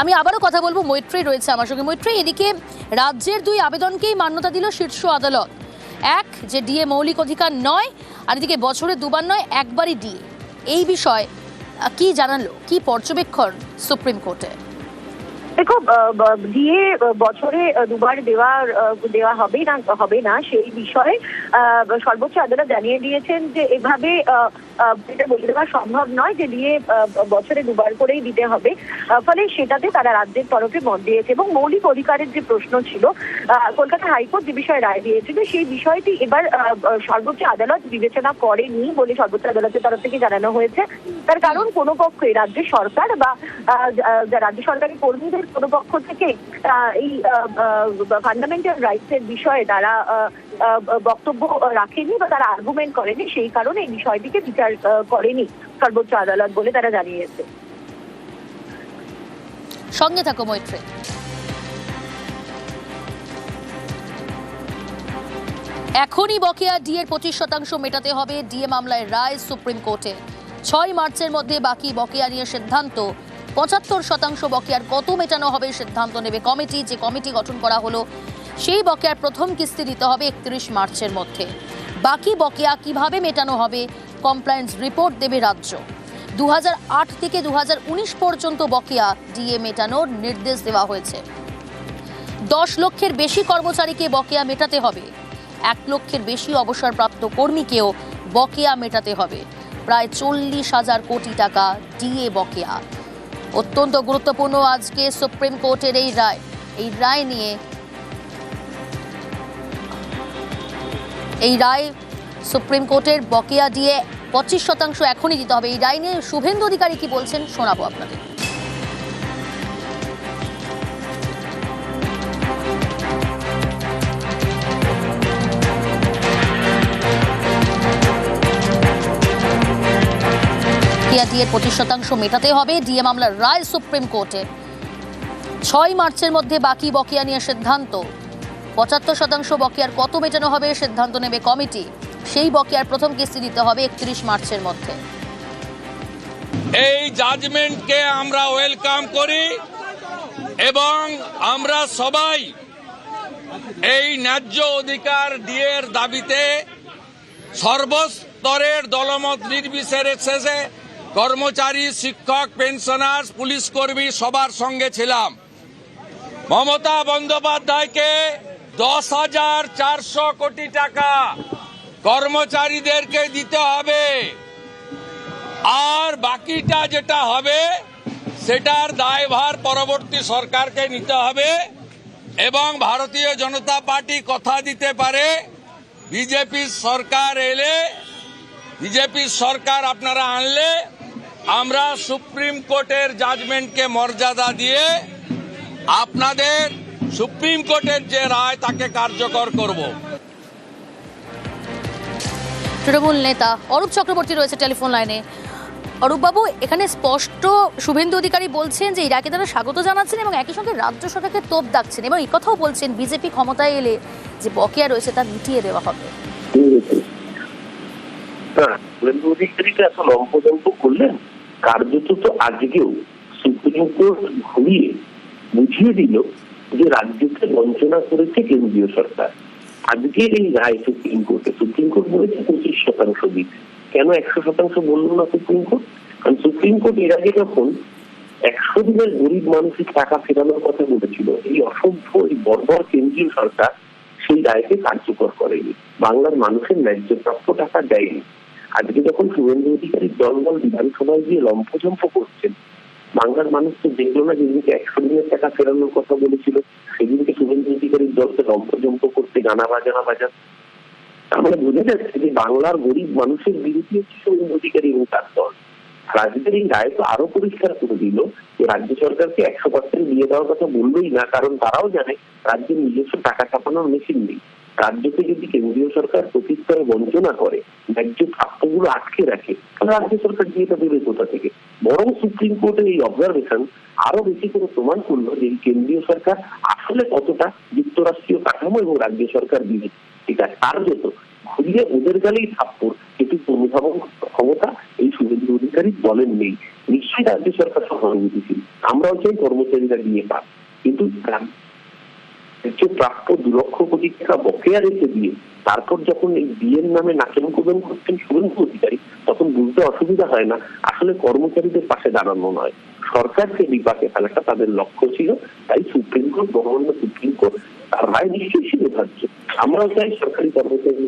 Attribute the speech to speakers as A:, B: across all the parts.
A: আমি আবারও কথা বলব, মৈত্রী রয়েছে আমার সঙ্গে। মৈত্রী, এদিকে রাজ্যের দুই আবেদনকেই মান্যতা দিল শীর্ষ আদালত। এক, যে ডিএ মৌলিক অধিকার নয়, আর এদিকে বছরে দুবার নয়, একবারই ডিএ। এই বিষয়ে কি জানালো, কি পর্যবেক্ষণ সুপ্রিম কোর্টে?
B: দেখো দিয়ে বছরে দুবার দেওয়ার দেওয়া হবে না হবে না সেই বিষয়ে সর্বোচ্চ আদালত জানিয়ে দিয়েছেন যে এভাবে এটা বলে দেওয়া সম্ভব নয় যে দিয়ে বছরে দুবার করেই দিতে হবে। ফলে সেটাতে তারা রাজ্যের তরফে মত দিয়েছে এবং মৌলিক অধিকারের যে প্রশ্ন ছিল কলকাতা হাইকোর্ট যে বিষয়ে রায় দিয়েছিল, সেই বিষয়টি এবার সর্বোচ্চ আদালত বিবেচনা করেনি বলে সর্বোচ্চ আদালতের তরফ থেকে জানানো হয়েছে। তার কারণ কোনো পক্ষই রাজ্য সরকার বা রাজ্য সরকারের কর্মীদের কোনো পক্ষ থেকে এই ফান্ডামেন্টাল রাইটস এর বিষয়ে তারা বক্তব্য রাখেনি বা তারা আর্গুমেন্ট করেনি, সেই কারণে এই বিষয়টিকে বিচার করেনি সর্বোচ্চ আদালত বলে তারা জানিয়েছে।
A: সঙ্গে থাকো মৈত্রী। এখনই বকেয়া ডিএর পঁচিশ শতাংশ মেটাতে হবে ডিএ মামলায় রায় সুপ্রিম কোর্টে। ছয় মার্চের মধ্যে বাকি বকেয়া নিয়ে সিদ্ধান্ত পঁচাত্তর শতাংশ বকেয়ার কত মেটানো হবে সিদ্ধান্ত নেবে কমিটি। যে কমিটি গঠন করা হলো, সেই বকেয়ার প্রথম কিস্তি দিতে হবে একত্রিশ মার্চের মধ্যে। বাকি বকেয়া কীভাবে মেটানো হবে কমপ্লায়েন্স রিপোর্ট দেবে রাজ্য। দু হাজার আট থেকে দু হাজার উনিশ পর্যন্ত বকেয়া ডিএ মেটানোর নির্দেশ দেওয়া হয়েছে। দশ লক্ষের বেশি কর্মচারীকে বকেয়া মেটাতে হবে। এক লক্ষের বেশি অবসরপ্রাপ্ত কর্মীকেও বকেয়া মেটাতে হবে। প্রায় চল্লিশ হাজার কোটি টাকা ডিএ বকেয়া। অত্যন্ত গুরুত্বপূর্ণ আজকে সুপ্রিম কোর্টের এই রায়। এই রায় নিয়ে এই রায় সুপ্রিম কোর্টের বকেয়া দিয়ে পঁচিশ শতাংশ এখনই দিতে হবে। এই রায় নিয়ে শুভেন্দু অধিকারী কি বলছেন শোনাবো আপনাদের। দিয়ে পঁচিশ শতাংশ মেটাতে হবে। ডিএ মামলার রায় সুপ্রিম কোর্টে। ছয় মার্চের মধ্যে বাকি বকেয়া নিয়ে সিদ্ধান্ত। পঁচাত্তর শতাংশ বকেয়ার কত মেটানো হবে সিদ্ধান্ত নেবে কমিটি। সেই বকেয়ার প্রথম কিস্তি দিতে হবে একত্রিশ মার্চের মধ্যে।
C: এই জাজমেন্টকে আমরা ওয়েলকাম করি এবং আমরা সবাই এই ন্যায্য অধিকার ডিএর দাবিতে সর্বস্তরের দলমত নির্বিশেষে কর্মচারী, শিক্ষক পেনশনার পুলিশ কর্মী সবার সঙ্গে ছিলাম। মমতা বন্দ্যোপাধ্যায়কে দশ হাজার চারশো কোটি টাকা কর্মচারীদেরকে দিতে হবে। আর বাকিটা যেটা হবে, সেটার দায়ভার পরবর্তী সরকারকে নিতে হবে এবং ভারতীয় জনতা পার্টি কথা দিতে পারে। বিজেপির সরকার এলে, বিজেপির সরকার আপনারা আনলে আমরা সুপ্রিম কোর্টের জাজমেন্টকে মর্যাদা দিয়ে আপনাদের সুপ্রিম কোর্টের যে রায় তাকে কার্যকর করব।
A: তৃণমূল নেতা অরূপ চক্রবর্তী রয়েছে টেলিফোন লাইনে। অরূপবাবু এখানে স্পষ্ট শুভেন্দু অধিকারী বলছেন যে ইরাকে তারা স্বাগত জানাচ্ছেন এবং একই সঙ্গে রাজ্য সরকারকে তোপ ডাকছেন এবং এই কথাও বলছেন বিজেপি ক্ষমতায় এলে যে বকেয়া রয়েছে তা মিটিয়ে দেওয়া হবে।
D: হ্যাঁ শুভেন্দু অধিকারীটা এত লম্পজম্প করলেন? কার্যত তো আজকেও সুপ্রিম কোর্ট ঘুরিয়ে বুঝিয়ে দিল যে রাজ্যকে বঞ্চনা করেছে কেন্দ্রীয় সরকার। আজকের এই রায় সুপ্রিম কোর্টে। সুপ্রিম কোর্ট বলেছে পঁচিশ শতাংশ দিতে। কেন একশো শতাংশ বলল না সুপ্রিম কোর্ট? কারণ সুপ্রিম কোর্ট এর আগে যখন একশো দিনের গরিব মানুষের টাকা ফেরানোর কথা বলেছিল, এই অসভ্য, এই বর্বর কেন্দ্রীয় সরকার সেই রায়কে কার্যকর করেনি। বাংলার মানুষের ন্যায্য প্রাপ্য টাকা দেয়নি। আজকে যখন শুভেন্দু অধিকারীর দলবল বিধানসভায় গিয়ে লম্ফজম্প করছেন, বাংলার মানুষ তো দেখল না যেদিনকে একশো দিনের টাকা ফেরানোর কথা বলেছিল। সেদিনকে শুভেন্দু অধিকারীর দলকে লম্ফজম্প করতে গানা বাজানা বাজান তার মানে বোঝা যাচ্ছে যে বাংলার গরিব মানুষের বিরোধী হচ্ছে শুভেন্দু অধিকারী এবং তার দল? রাজ্যের এই রায় তো আরও পরিষ্কার করে দিল যে রাজ্য সরকারকে একশো পার্সেন্ট দিয়ে দেওয়ার কথা বললোই না, কারণ তারাও জানে রাজ্যের নিজস্ব টাকা ছাপানোর মেশিন নেই। রাজ্যকে যদি কেন্দ্রীয় সরকার প্রতিস্তরে বঞ্চনা করে, ন্যায্য প্রাপ্যগুলো আটকে রাখে, তাহলে রাজ্য সরকার দিয়ে এটা দেবে কোথা থেকে। বরং সুপ্রিম কোর্টের এই অবজারভেশন আরও বেশি করে প্রমাণ করল যে কেন্দ্রীয় সরকার আসলে কতটা যুক্তরাষ্ট্রীয় কাঠামো এবং রাজ্য সরকার দিবে এটা কার্যত ঘুরিয়ে ওদের গালেই থাপ্পড় এটি অনুধাবন ক্ষমতা এই শুভেন্দু অধিকারী দলের নেই। নিশ্চয়ই রাজ্য সরকার সহানুভূতিশীল। আমরাও চাই কর্মচারীরা দিয়ে পাক। কিন্তু যে প্রাপ্য দু লক্ষ কোটি টাকা বকেয়া রেখে দিয়ে তারপর যখন এই বিয়ের নামে নাচন কোবেন করছেন শুভেন্দু অধিকারী, তখন বুঝতে অসুবিধা হয় না, আসলে কর্মচারীদের পাশে দাঁড়ানো নয়। সরকারকে বিপাকে ফেলাটা তাদের লক্ষ্য ছিল, তাই Supreme Court government Supreme Court, তার রায় নিশ্চয়ই শিরোধার্য আমরাও চাই সরকারি কর্মচারী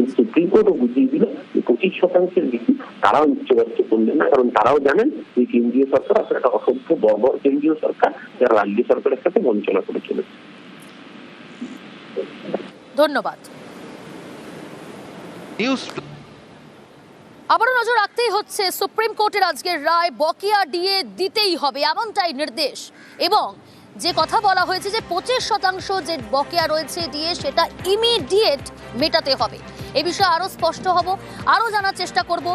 D: কিন্তু সুপ্রিম কোর্টও বুঝিয়ে দিল যে পঁচিশ শতাংশের বেশি তারাও উচ্চবাচ্য করলেন না। কারণ তারাও জানেন যে কেন্দ্রীয় সরকার আসলে একটা অসভ্য বর্বর কেন্দ্রীয় সরকার যারা রাজ্য সরকারের সাথে বঞ্চনা করে চলেছে।
A: ধন্যবাদ।
E: নিউজ
A: আবারও নজর রাখতেই হচ্ছে সুপ্রিম কোর্টের আজকের রায় বকেয়া ডিএ দিতেই হবে এমনটাই নির্দেশ। এবং যে কথা বলা হয়েছে যে পঁচিশ শতাংশ যে বকেয়া রয়েছে ডিএ সেটা ইমিডিয়েট মেটাতে হবে। এ বিষয়ে আরও স্পষ্ট হব, আরও জানার চেষ্টা করব।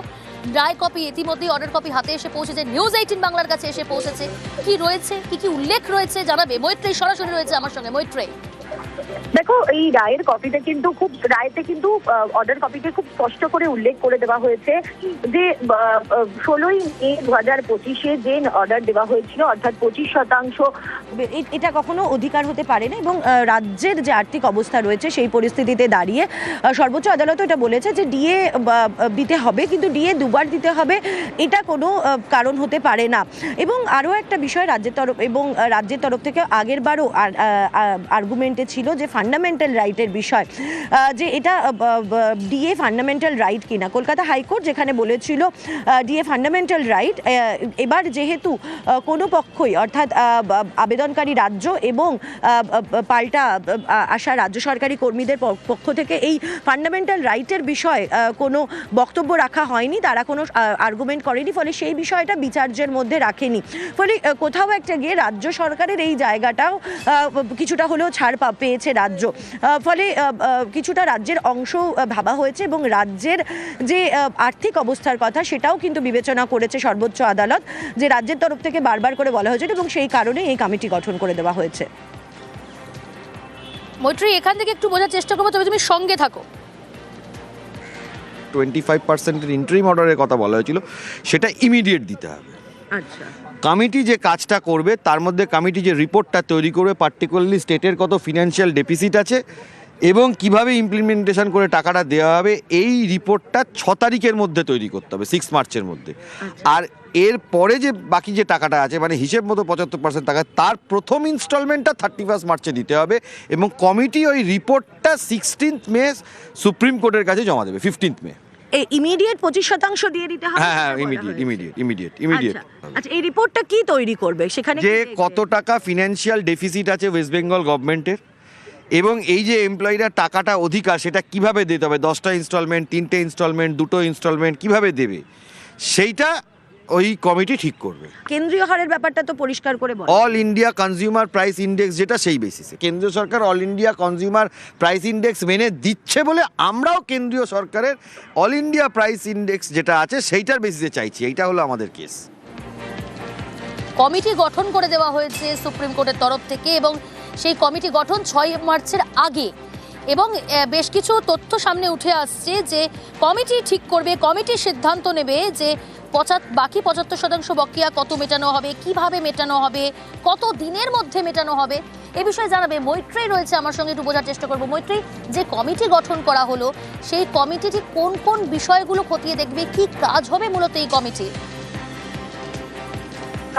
A: রায় কপি ইতিমধ্যেই অর্ডার কপি হাতে এসে পৌঁছেছে, নিউজ এইটিন বাংলার কাছে এসে পৌঁছেছে। কি রয়েছে, কি কি উল্লেখ রয়েছে জানাবে? মৈত্রী সরাসরি রয়েছে আমার সঙ্গে মৈত্রী
B: দেখো, এই রায়ের কপিতে কিন্তু খুব, রায়তে কিন্তু অর্ডার কপিতে খুব স্পষ্ট করে উল্লেখ করে দেওয়া হয়েছে যে ষোলোই মে দু হাজার পঁচিশে যে অর্ডার দেওয়া হয়েছিল, অর্থাৎ পঁচিশ শতাংশ
F: এটা কখনো অধিকার হতে পারে না এবং রাজ্যের যে আর্থিক অবস্থা রয়েছে সেই পরিস্থিতিতে দাঁড়িয়ে সর্বোচ্চ আদালত এটা বলেছে যে ডিএ দিতে হবে, কিন্তু ডিএ দুবার দিতে হবে, এটা কোনো কারণ হতে পারে না। এবং আরও একটা বিষয় রাজ্যের তরফ, এবং রাজ্যের তরফ থেকে আগের বারও আর্গুমেন্টে ছিল যে ফান্ডামেন্টাল রাইটের বিষয়। যে এটা ডিএ ফান্ডামেন্টাল রাইট কিনা। কলকাতা হাইকোর্ট যেখানে বলেছিল ডিএ ফান্ডামেন্টাল রাইট এবার যেহেতু কোনো পক্ষই অর্থাৎ আবেদনকারী রাজ্য এবং পাল্টা আসা রাজ্য সরকারি কর্মীদের পক্ষ থেকে এই ফান্ডামেন্টাল রাইটের বিষয়ে কোনো বক্তব্য রাখা হয়নি। তারা কোনো আর্গুমেন্ট করেনি। ফলে সেই বিষয়টা বিচার্যের মধ্যে রাখেনি। ফলে কোথাও একটা গিয়ে রাজ্য সরকারের এই জায়গাটাও কিছুটা হলেও ছাড় পেয়েছে রাজ্য। ফলে কিছুটা রাজ্যের অংশ ভাবা হয়েছে এবং রাজ্যের যে আর্থিক অবস্থার কথা সেটাও কিন্তু বিবেচনা করেছে সর্বোচ্চ আদালত যে রাজ্যের তরফ থেকে বারবার করে বলা হয়েছে এবং সেই কারণে এই কমিটি গঠন করে দেওয়া হয়েছে।
A: মৈত্রী এখান থেকে একটু বোঝার চেষ্টা করব তবে তুমি সঙ্গে থাকো।
E: টোয়েন্টি ফাইভ পার্সেন্টের ইন্টারিম অর্ডারের কথা বলা হয়েছিল সেটা ইমিডিয়েট দিতে হবে।
F: আচ্ছা।
E: কমিটি যে কাজটা করবে তার মধ্যে কমিটি যে রিপোর্টটা তৈরি করবে পার্টিকুলারলি স্টেটের কত ফিনান্সিয়াল ডেফিসিট আছে এবং কীভাবে ইমপ্লিমেন্টেশন করে টাকাটা দেওয়া হবে এই রিপোর্টটা ছ তারিখের মধ্যে তৈরি করতে হবে সিক্স মার্চের মধ্যে। আর এর পরে যে বাকি যে টাকাটা আছে মানে হিসেব মতো পঁচাত্তর পার্সেন্ট টাকা তার প্রথম ইনস্টলমেন্টটা থার্টি ফার্স্ট মার্চে দিতে হবে এবং কমিটি ওই রিপোর্টটা সিক্সটিন্থ মে সুপ্রিম কোর্টের কাছে জমা দেবে ফিফটিন্থ মে।
F: ইমিডিয়েট পঁচিশ শতাংশ দিয়ে দিতে হবে
E: হ্যাঁ হ্যাঁ ইমিডিয়েট ইমিডিয়েট ইমিডিয়েট ইমিডিয়েট
F: আচ্ছা, আচ্ছা এই রিপোর্টটা কি তৈরি করবে? সেখানে
E: যে কত টাকা ফিনান্সিয়াল ডেফিসিট আছে ওয়েস্ট বেঙ্গল গভর্নমেন্টের এবং এই যে এমপ্লয়িরা টাকাটা অধিকার সেটা কীভাবে দিতে হবে? দশটা ইনস্টলমেন্ট তিনটে ইনস্টলমেন্ট দুটো ইনস্টলমেন্ট কীভাবে দেবে? সেইটা ওই কমিটি ঠিক করবে।
F: কেন্দ্রীয় হারের ব্যাপারটা তো পরিষ্কার করে বল।
E: All India consumer price index যেটা সেই বেসিসে কেন্দ্রীয় সরকার all India consumer price index মেনে দিচ্ছে বলে আমরাও কেন্দ্রীয় সরকারের অল ইন্ডিয়া প্রাইস ইন্ডেক্স যেটা আছে সেইটার বেসিসে চাইছি। এইটা হলো আমাদের কেস
A: কমিটি গঠন করে দেওয়া হয়েছে সুপ্রিম কোর্টের তরফ থেকে এবং সেই কমিটি গঠন ছয় মার্চের আগে। এবং বেশ কিছু তথ্য সামনে উঠে আসছে যে কমিটি ঠিক করবে কমিটি সিদ্ধান্ত নেবে যে বাকি পঁচাত্তর শতাংশ বকেয়া কত মেটানো হবে, কীভাবে মেটানো হবে, কত দিনের মধ্যে মেটানো হবে, এ বিষয়ে জানাবে মৈত্রী। রয়েছে আমার সঙ্গে, একটু বোঝার চেষ্টা করব। মৈত্রী, যে কমিটি গঠন করা হলো, সেই কমিটিটি কোন কোন বিষয়গুলো খতিয়ে দেখবে, কি কাজ হবে মূলত এই কমিটি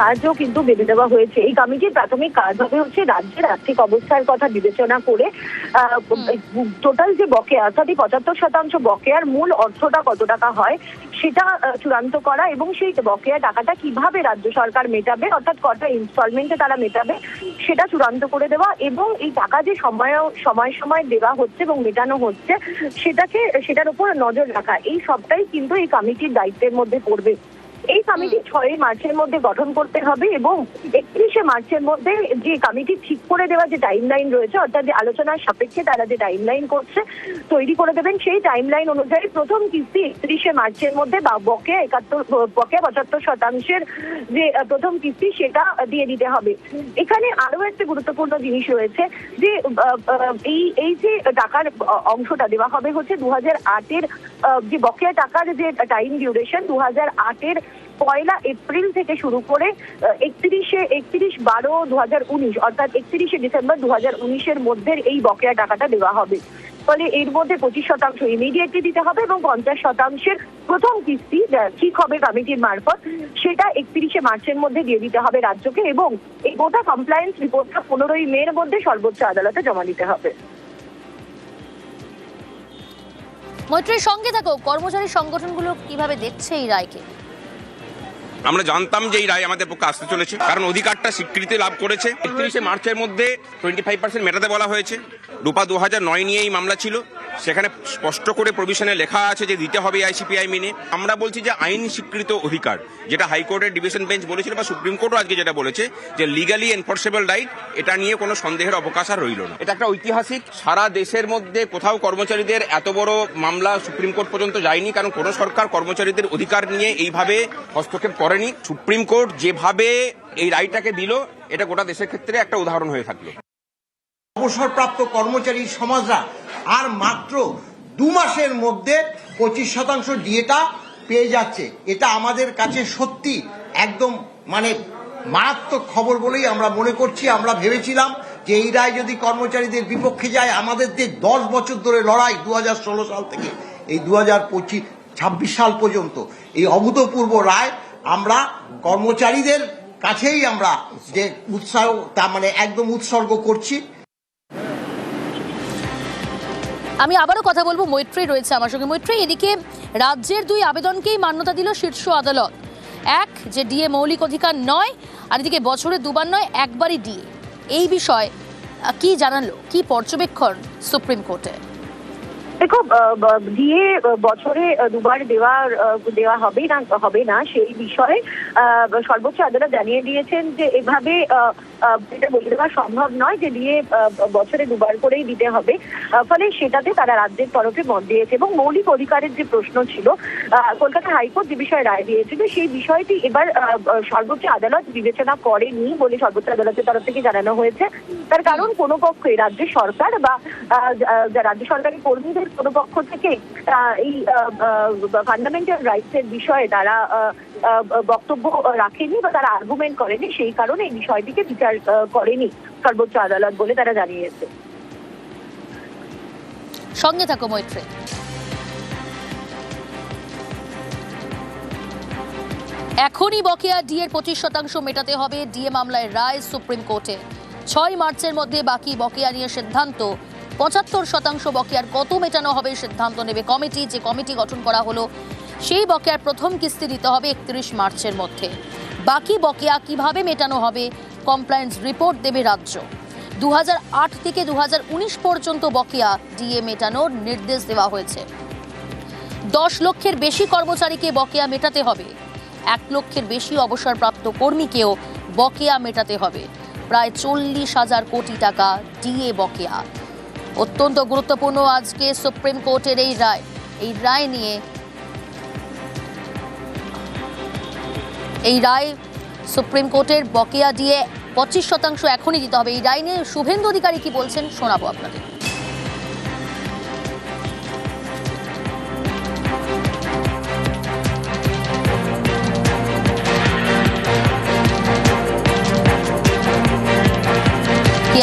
B: কাজও কিন্তু বেঁধে দেওয়া হয়েছে। এই কমিটির প্রাথমিক কাজ হবে হচ্ছে রাজ্যের আর্থিক অবস্থার কথা বিবেচনা করে টোটাল যে বকেয়া অর্থাৎ এই পঁচাত্তর শতাংশ বকেয়ার মূল অর্থটা কত টাকা হয় সেটা চূড়ান্ত করা এবং সেই বকেয়া টাকাটা কীভাবে রাজ্য সরকার মেটাবে অর্থাৎ কটা ইনস্টলমেন্টে তারা মেটাবে সেটা চূড়ান্ত করে দেওয়া এবং এই টাকা যে সময় সময় সময় দেওয়া হচ্ছে এবং মেটানো হচ্ছে সেটাকে সেটার উপর নজর রাখা এই সবটাই কিন্তু এই কমিটির দায়িত্বের মধ্যে পড়বে। এই কমিটি ছয় মার্চের মধ্যে গঠন করতে হবে এবং একত্রিশে মার্চের মধ্যে যে কমিটি ঠিক করে দেওয়া যে টাইম লাইন রয়েছে অর্থাৎ যে আলোচনার সাপেক্ষে তারা যে টাইম লাইন করছে তৈরি করে দেবেন সেই টাইম লাইন অনুযায়ী প্রথম কিস্তি একত্রিশে মার্চের মধ্যে বা বকে একাত্তর বকে পঁচাত্তর শতাংশের যে প্রথম কিস্তি সেটা দিয়ে দিতে হবে। এখানে আরও একটা গুরুত্বপূর্ণ জিনিস রয়েছে যে এই এই যে টাকার অংশটা দেওয়া হবে হচ্ছে দু হাজার আটের যে বকেয়া টাকার যে টাইম ডিউরেশন দু হাজার আটের পয়লা এপ্রিল থেকে শুরু করে একত্রিশে, একত্রিশ বারো দু হাজার উনিশ, অর্থাৎ একত্রিশে ডিসেম্বর দু হাজার উনিশের মধ্যে এই বকেয়া টাকাটা দেওয়া হবে। ফলে এর মধ্যে পঁচিশ শতাংশ ইমিডিয়েটলি দিতে হবে এবং পঞ্চাশ শতাংশের প্রথম কিস্তি ঠিক হবে কমিটির মারফত, সেটা একত্রিশে মার্চের মধ্যে দিয়ে দিতে হবে রাজ্যকে এবং এই গোটা কমপ্লায়েন্স রিপোর্টটা পনেরোই মের মধ্যে সর্বোচ্চ আদালতে জমা দিতে হবে।
A: মৈত্রীর সঙ্গে থাকো, কর্মচারী সংগঠনগুলো কীভাবে দেখছে এই রায়কে?
G: আমরা জানতাম যে এই রায় আমাদের পক্ষে আসতে চলেছে, কারণ অধিকারটা স্বীকৃতি লাভ করেছে। একত্রিশে মার্চের মধ্যে টোয়েন্টি ফাইভ পার্সেন্ট মেটাতে বলা হয়েছে। রূপা দু হাজার নয় নিয়ে এই মামলা ছিল। সেখানে স্পষ্ট করে প্রভিশনে লেখা আছে যে দিতে হবে আইসিপিআই মেনে। আমরা বলছি যে আইন স্বীকৃত অধিকার যেটা হাইকোর্টের ডিভিশন বেঞ্চ বলেছিল বা সুপ্রিম কোর্টও আজকে যেটা বলেছে যে লিগালি এনফোর্সেবল রাইট এটা নিয়ে কোনো সন্দেহের অবকাশ আর রইল না। এটা একটা ঐতিহাসিক সারা দেশের মধ্যে কোথাও কর্মচারীদের এত বড় মামলা সুপ্রিম কোর্ট পর্যন্ত যায়নি কারণ কোনো সরকার কর্মচারীদের অধিকার নিয়ে এইভাবে হস্তক্ষেপ করেনি। সুপ্রিম কোর্ট যেভাবে এই রায়টাকে দিল এটা গোটা দেশের ক্ষেত্রে একটা উদাহরণ হয়ে থাকল।
H: অবসরপ্রাপ্ত কর্মচারী সমাজরা আর মাত্র দু মাসের মধ্যে পঁচিশ শতাংশ ডিএটা পেয়ে যাচ্ছে। এটা আমাদের কাছে সত্যি একদম মানে মারাত্মক খবর বলেই আমরা মনে করছি, আমরা ভেবেছিলাম যে এই রায় যদি কর্মচারীদের বিপক্ষে যায়, আমাদের যে দশ বছর ধরে লড়াই দু হাজার ষোলো সাল থেকে, এই দু হাজার ছাব্বিশ সাল পর্যন্ত, এই অভূতপূর্ব রায় আমরা কর্মচারীদের কাছেই আমরা যে উৎসাহ তা মানে একদম উৎসর্গ করছি।
A: আমি আবারও কথা বলব, মৈত্রী রয়েছে আমার সঙ্গে। মৈত্রী, এদিকে রাজ্যের দুই আবেদনকেই মান্যতা দিল শীর্ষ আদালত। এক, যে ডিএ মৌলিক অধিকার নয়, আর এদিকে বছরে দুবার নয়, একবারই ডিএ এই বিষয় কি জানালো, কি পর্যবেক্ষণ সুপ্রিম কোর্টে?
B: দেখো দিয়ে বছরে দুবার দেওয়ার দেওয়া হবে না হবে না, সেই বিষয়ে সর্বোচ্চ আদালত জানিয়ে দিয়েছেন যে এভাবে এটা বলে দেওয়া সম্ভব নয় যে আহ, বছরে দুবার করেই দিতে হবে। ফলে সেটাতে তারা রাজ্যের তরফে মত দিয়েছে এবং মৌলিক অধিকারের যে প্রশ্ন ছিল কলকাতা হাইকোর্ট যে বিষয়ে রায় দিয়েছিল সেই বিষয়টি এবার সর্বোচ্চ আদালত বিবেচনা করেনি বলে সর্বোচ্চ আদালতের তরফ থেকে জানানো হয়েছে। তার কারণ কোনো পক্ষই রাজ্য সরকার বা রাজ্য সরকারি কর্মীদের কোনো পক্ষ থেকে এই ফান্ডামেন্টাল রাইটস এর বিষয়ে তারা বক্তব্য রাখেনি বা তারা আর্গুমেন্ট করেনি, সেই কারণে এই বিষয়টিকে বিচার করেনি সর্বোচ্চ আদালত বলে তারা জানিয়েছে।
A: সঙ্গে থাকো মৈত্রী। এখনই বকেয়া ডিএর পঁচিশ শতাংশ মেটাতে হবে ডিএ মামলায় রায় সুপ্রিম কোর্টে। ছয় মার্চের মধ্যে বাকি বকেয়া নিয়ে সিদ্ধান্ত। পঁচাত্তর শতাংশ বকেয়ার কত মেটানো হবে সিদ্ধান্ত নেবে কমিটি। যে কমিটি গঠন করা হলো সেই বকেয়ার প্রথম কিস্তি দিতে হবে একত্রিশ মার্চের মধ্যে। বাকি বকেয়া কীভাবে মেটানো হবে কমপ্লায়েন্স রিপোর্ট দেবে রাজ্য। দু হাজার আট থেকে দু হাজার উনিশ পর্যন্ত বকেয়া ডিএ মেটানোর নির্দেশ দেওয়া হয়েছে। দশ লক্ষের বেশি কর্মচারীকে বকেয়া মেটাতে হবে। এক লক্ষের বেশি অবসরপ্রাপ্ত কর্মীকেও বকেয়া মেটাতে হবে। প্রায় চল্লিশ হাজার কোটি টাকা ডিএ বকেয়া। অত্যন্ত গুরুত্বপূর্ণ আজকে সুপ্রিম কোর্টের এই রায়। এই রায় নিয়ে এই রায় সুপ্রিম কোর্টের বকেয়া দিয়ে পঁচিশ শতাংশ এখনই দিতে হবে। এই রায় নিয়ে শুভেন্দু অধিকারী কি বলছেন শোনাবো আপনাদের।